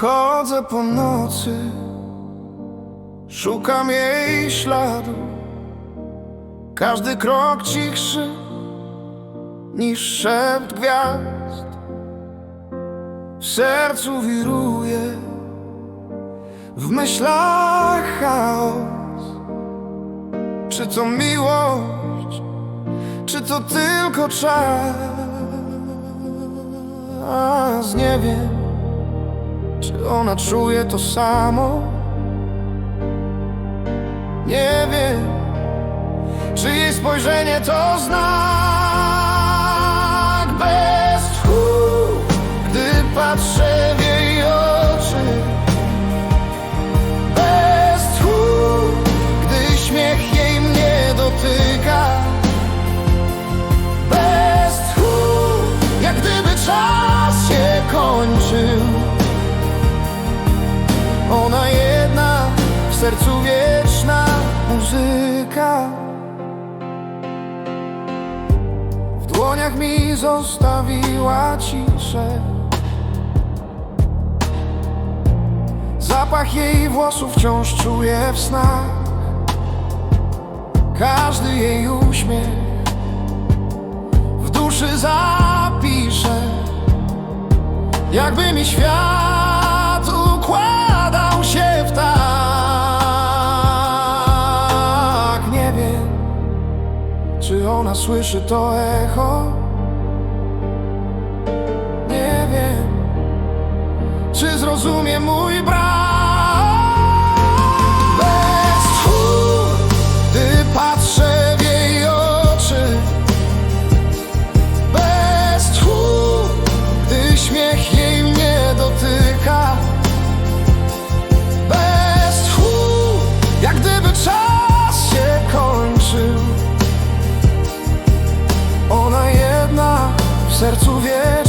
Chodzę po nocy, szukam jej śladu. Każdy krok cichszy niż szept gwiazd. W sercu wiruje, w myślach chaos. Czy to miłość, czy to tylko czas? Nie wiem. Czy ona czuje to samo? Nie wiem, czy jej spojrzenie to znak bez tchu, gdy patrzę sercu wieczna muzyka. W dłoniach mi zostawiła ciszę. Zapach jej włosów wciąż czuję w snach. Każdy jej uśmiech w duszy zapiszę Jakby mi świat ona słyszy to echo? Nie wiem, czy zrozumie mój sercu wiesz